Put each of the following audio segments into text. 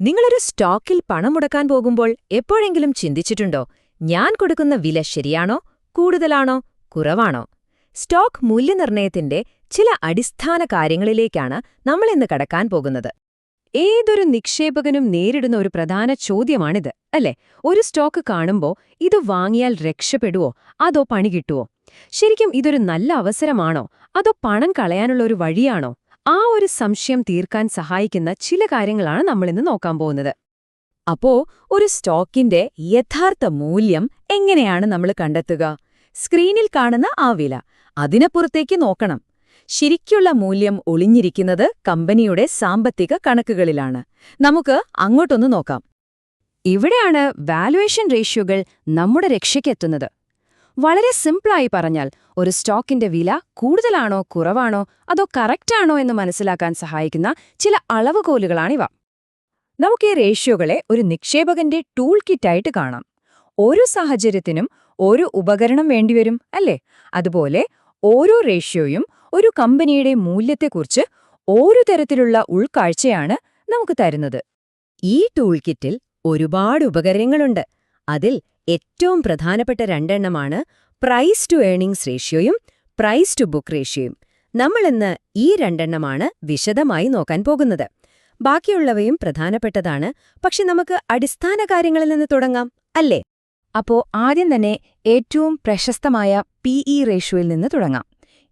നിങ്ങളൊരു സ്റ്റോക്കിൽ പണം മുടക്കാൻ പോകുമ്പോൾ എപ്പോഴെങ്കിലും ചിന്തിച്ചിട്ടുണ്ടോ? ഞാൻ കൊടുക്കുന്ന വില ശരിയാണോ? കൂടുതലാണോ? കുറവാണോ? സ്റ്റോക്ക് മൂല്യനിർണയത്തിന്റെ ചില അടിസ്ഥാന കാര്യങ്ങളിലേക്കാണ് നമ്മൾ ഇന്ന് കടക്കാൻ പോകുന്നത്. ഏതൊരു നിക്ഷേപകനും നേരിടുന്ന ഒരു പ്രധാന ചോദ്യമാണിത് അല്ലേ? ഒരു സ്റ്റോക്ക് കാണുമ്പോൾ ഇത് വാങ്ങിയാൽ രക്ഷപ്പെടുവോ? അതോ പണി കിട്ടുവോ? ശരിക്കും ഇതൊരു നല്ല അവസരമാണോ? അതോ പണം കളയാനുള്ള ഒരു വഴിയാണോ? ആ ഒരു സംശയം തീർക്കാൻ സഹായിക്കുന്ന ചില കാര്യങ്ങളാണ് നമ്മളിന്ന് നോക്കാൻ പോകുന്നത്. അപ്പോ ഒരു സ്റ്റോക്കിന്റെ യഥാർത്ഥ മൂല്യം എങ്ങനെയാണ് നമ്മൾ കണ്ടെത്തുക? സ്ക്രീനിൽ കാണുന്ന ആ വില. അതിനപ്പുറത്തേക്ക് നോക്കണം. ശരിക്കുള്ള മൂല്യം ഒളിഞ്ഞിരിക്കുന്നത് കമ്പനിയുടെ സാമ്പത്തിക കണക്കുകളിലാണ്. നമുക്ക് അങ്ങോട്ടൊന്ന് നോക്കാം. ഇവിടെയാണ് വാലുവേഷൻ റേഷ്യോകൾ നമ്മുടെ രക്ഷയ്ക്കെത്തുന്നത് വളരെ സിംപിളായി പറഞ്ഞാൽ ഒരു സ്റ്റോക്കിന്റെ വില കൂടുതലാണോ കുറവാണോ അതോ കറക്റ്റാണോ എന്ന് മനസ്സിലാക്കാൻ സഹായിക്കുന്ന ചില അളവുകോലുകളാണിവ. നമുക്ക് ഈ റേഷ്യോകളെ ഒരു നിക്ഷേപകന്റെ ടൂൾ കിറ്റായിട്ട് കാണാം. ഓരോ സാഹചര്യത്തിനും ഒരു ഉപകരണം വേണ്ടിവരും അല്ലേ? അതുപോലെ ഓരോ റേഷ്യോയും ഒരു കമ്പനിയുടെ മൂല്യത്തെക്കുറിച്ച് ഓരോ തരത്തിലുള്ള ഉൾക്കാഴ്ചയാണ് നമുക്ക് തരുന്നത്. ഈ ടൂൾ കിറ്റിൽ ഒരുപാട് ഉപകരണങ്ങളുണ്ട്. അതിൽ ഏറ്റവും പ്രധാനപ്പെട്ട രണ്ടെണ്ണമാണ് പ്രൈസ് ടു ഏണിംഗ്സ് റേഷ്യോയും പ്രൈസ് ടു ബുക്ക് റേഷ്യോയും നമ്മളിന്ന് ഈ രണ്ടെണ്ണമാണ് വിശദമായി നോക്കാൻ പോകുന്നത്. ബാക്കിയുള്ളവയും പ്രധാനപ്പെട്ടതാണ്. പക്ഷെ നമുക്ക് അടിസ്ഥാന കാര്യങ്ങളിൽ നിന്ന് തുടങ്ങാം അല്ലേ? അപ്പോ ആദ്യം തന്നെ ഏറ്റവും പ്രശസ്തമായ പി ഇ റേഷ്യോയിൽ നിന്ന് തുടങ്ങാം.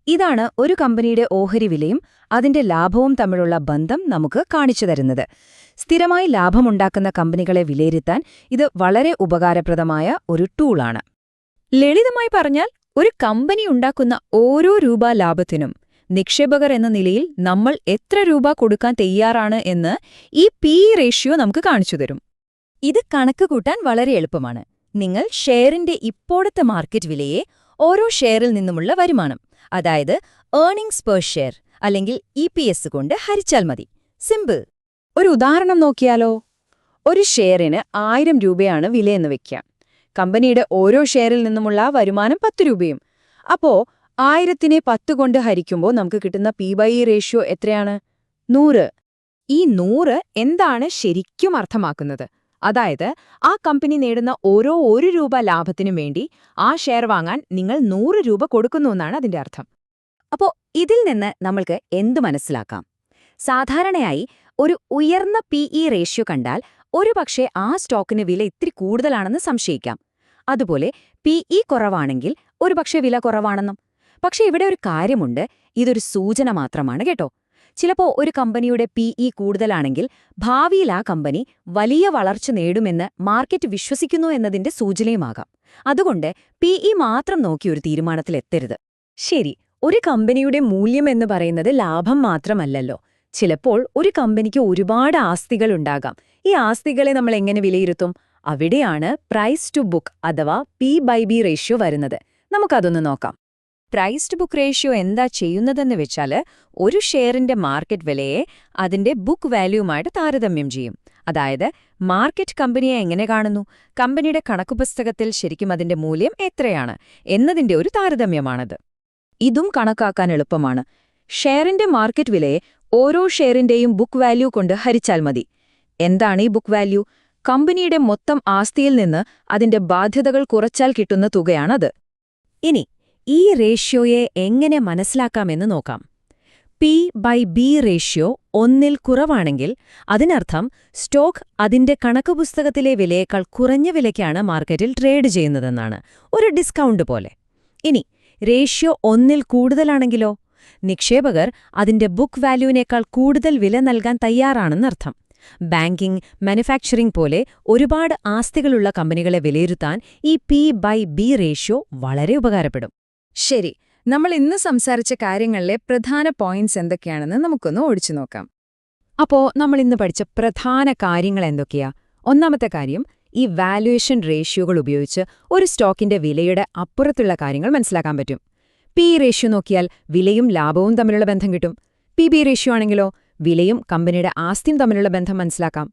ഇതാണ് ഒരു കമ്പനിയുടെ ഓഹരി വിലയും അതിന്റെ ലാഭവും തമ്മിലുള്ള ബന്ധം നമുക്ക് കാണിച്ചു തരുന്നത്. സ്ഥിരമായി ലാഭമുണ്ടാക്കുന്ന കമ്പനികളെ വിലയിരുത്താൻ ഇത് വളരെ ഉപകാരപ്രദമായ ഒരു ടൂളാണ്. ലളിതമായി പറഞ്ഞാൽ ഒരു കമ്പനി ഉണ്ടാക്കുന്ന ഓരോ രൂപ ലാഭത്തിനും നിക്ഷേപകർ എന്ന നിലയിൽ നമ്മൾ എത്ര രൂപ കൊടുക്കാൻ തയ്യാറാണ് എന്ന് ഈ പി റേഷ്യോ നമുക്ക് കാണിച്ചു തരും. ഇത് കണക്ക് കൂട്ടാൻ വളരെ എളുപ്പമാണ്. നിങ്ങൾ ഷെയറിന്റെ ഇപ്പോഴത്തെ മാർക്കറ്റ് വിലയെ ഓരോ ഷെയറിൽ നിന്നുമുള്ള വരുമാനം അതായത് ഏർണിംഗ്സ് പെർ ഷെയർ അല്ലെങ്കിൽ ഇ കൊണ്ട് ഹരിച്ചാൽ മതി. സിമ്പിൾ ഒരു ഉദാഹരണം നോക്കിയാലോ. ഒരു ഷെയറിന് ആയിരം രൂപയാണ് വിലയെന്ന് വെക്കാം കമ്പനിയുടെ ഓരോ ഷെയറിൽ നിന്നുമുള്ള വരുമാനം പത്ത് രൂപയും. അപ്പോ ആയിരത്തിനെ പത്ത് കൊണ്ട് ഹരിക്കുമ്പോൾ നമുക്ക് കിട്ടുന്ന പി ബൈ ഇ റേഷ്യോ എത്രയാണ്? നൂറ്. ഈ നൂറ് എന്താണ് ശരിക്കും അർത്ഥമാക്കുന്നത്? അതായത് ആ കമ്പനി നേടുന്ന ഓരോ ഒരു രൂപ ലാഭത്തിനും വേണ്ടി ആ ഷെയർ വാങ്ങാൻ നിങ്ങൾ നൂറ് രൂപ കൊടുക്കുന്നു എന്നാണ് അതിന്റെ അർത്ഥം. അപ്പോ ഇതിൽ നിന്ന് നമ്മൾക്ക് എന്തു മനസ്സിലാക്കാം? സാധാരണയായി ഒരു ഉയർന്ന പി ഇ റേഷ്യോ കണ്ടാൽ ഒരുപക്ഷെ ആ സ്റ്റോക്കിന് വില ഇത്തിരി കൂടുതലാണെന്ന് സംശയിക്കാം. അതുപോലെ പി ഇ കുറവാണെങ്കിൽ ഒരുപക്ഷെ വില കുറവാണെന്നും. പക്ഷേ ഇവിടെ ഒരു കാര്യമുണ്ട്. ഇതൊരു സൂചന മാത്രമാണ് കേട്ടോ. ചിലപ്പോ ഒരു കമ്പനിയുടെ പി ഇ കൂടുതലാണെങ്കിൽ ഭാവിയിൽ ആ കമ്പനി വലിയ വളർച്ച നേടുമെന്ന് മാർക്കറ്റ് വിശ്വസിക്കുന്നു എന്നതിന്റെ സൂചനയുമാകാം. അതുകൊണ്ട് പി ഇ മാത്രം നോക്കി ഒരു തീരുമാനത്തിലെത്തരുത്. ശരി ഒരു കമ്പനിയുടെ മൂല്യം എന്ന് പറയുന്നത് ലാഭം മാത്രമല്ലല്ലോ. ചിലപ്പോൾ ഒരു കമ്പനിക്ക് ഒരുപാട് ആസ്തികൾ ഉണ്ടാകാം. ഈ ആസ്തികളെ നമ്മൾ എങ്ങനെ വിലയിരുത്തും? അവിടെയാണ് പ്രൈസ് ടു ബുക്ക് അഥവാ പി ബൈ ബി റേഷ്യോ വരുന്നത്. നമുക്കതൊന്ന് നോക്കാം. പ്രൈസ് ടു ബുക്ക് റേഷ്യോ എന്താ ചെയ്യുന്നതെന്ന് വെച്ചാൽ ഒരു ഷെയറിന്റെ മാർക്കറ്റ് വിലയെ അതിന്റെ ബുക്ക് വാല്യൂമായിട്ട് താരതമ്യം ചെയ്യും. അതായത് മാർക്കറ്റ് കമ്പനിയെ എങ്ങനെ കാണുന്നു? കമ്പനിയുടെ കണക്കുപുസ്തകത്തിൽ ശരിക്കും അതിന്റെ മൂല്യം എത്രയാണ്? എന്നതിന്റെ ഒരു താരതമ്യമാണത്. ഇതും കണക്കാക്കാൻ എളുപ്പമാണ്. ഷെയറിന്റെ മാർക്കറ്റ് വിലയെ ഓരോ ഷെയറിന്റെയും ബുക്ക് വാല്യൂ കൊണ്ട് ഹരിച്ചാൽ മതി. എന്താണ് ഈ ബുക്ക് വാല്യൂ? കമ്പനിയുടെ മൊത്തം ആസ്തിയിൽ നിന്ന് അതിന്റെ ബാധ്യതകൾ കുറച്ചാൽ കിട്ടുന്ന തുകയാണത്. ഇനി ഈ റേഷ്യോയെ എങ്ങനെ മനസ്സിലാക്കാമെന്ന് നോക്കാം. പി ബൈ ബി റേഷ്യോ ഒന്നിൽ കുറവാണെങ്കിൽ അതിനർത്ഥം സ്റ്റോക്ക് അതിന്റെ കണക്കുപുസ്തകത്തിലെ വിലയേക്കാൾ കുറഞ്ഞ വിലയ്ക്കാണ് മാർക്കറ്റിൽ ട്രേഡ് ചെയ്യുന്നതെന്നാണ്. ഒരു ഡിസ്കൗണ്ട് പോലെ. ഇനി റേഷ്യോ ഒന്നിൽ കൂടുതലാണെങ്കിലോ? നിക്ഷേപകർ അതിന്റെ ബുക്ക് വാല്യൂവിനേക്കാൾ കൂടുതൽ വില നൽകാൻ തയ്യാറാണെന്നർത്ഥം ബാങ്കിംഗ് മാനുഫാക്ചറിംഗ് പോലെ ഒരുപാട് ആസ്തികളുള്ള കമ്പനികളെ വിലയിരുത്താൻ ഈ പി ബൈ ബി റേഷ്യോ വളരെ ഉപകാരപ്പെടും. ശരി നമ്മൾ ഇന്ന് സംസാരിച്ച കാര്യങ്ങളിലെ പ്രധാന പോയിന്റ്സ് എന്തൊക്കെയാണെന്ന് നമുക്കൊന്ന് ഓടിച്ചു നോക്കാം. അപ്പോ നമ്മൾ ഇന്ന് പഠിച്ച പ്രധാന കാര്യങ്ങൾ എന്തൊക്കെയാ? ഒന്നാമത്തെ കാര്യം ഈ വാല്യുവേഷൻ റേഷ്യോകൾ ഉപയോഗിച്ച് ഒരു സ്റ്റോക്കിന്റെ വിലയുടെ അപ്പുറത്തുള്ള കാര്യങ്ങൾ മനസ്സിലാക്കാൻ പറ്റും. പി റേഷ്യോ നോക്കിയാൽ വിലയും ലാഭവും തമ്മിലുള്ള ബന്ധം കിട്ടും. പി ബി റേഷ്യോ ആണെങ്കിലോ വിലയും കമ്പനിയുടെ ആസ്തിയും തമ്മിലുള്ള ബന്ധം മനസ്സിലാക്കാം.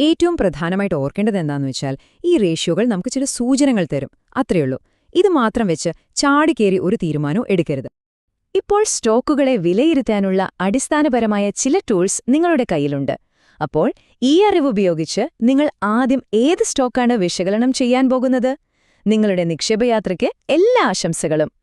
ഏറ്റവും പ്രധാനമായിട്ട് ഓർക്കേണ്ടത് എന്താണെന്ന് വെച്ചാൽ ഈ റേഷ്യോകൾ നമുക്ക് ചില സൂചനകൾ തരും. അത്രയുള്ളൂ ഇത് മാത്രം വെച്ച് ചാടിക്കേറി ഒരു തീരുമാനവും എടുക്കരുത്. ഇപ്പോൾ സ്റ്റോക്കുകളെ വിലയിരുത്താനുള്ള അടിസ്ഥാനപരമായ ചില ടൂൾസ് നിങ്ങളുടെ കയ്യിലുണ്ട്. അപ്പോൾ ഈ അറിവുപയോഗിച്ച് നിങ്ങൾ ആദ്യം ഏത് സ്റ്റോക്കാണ് വിശകലനം ചെയ്യാൻ പോകുന്നത്? നിങ്ങളുടെ നിക്ഷേപയാത്രയ്ക്ക് എല്ലാ ആശംസകളും.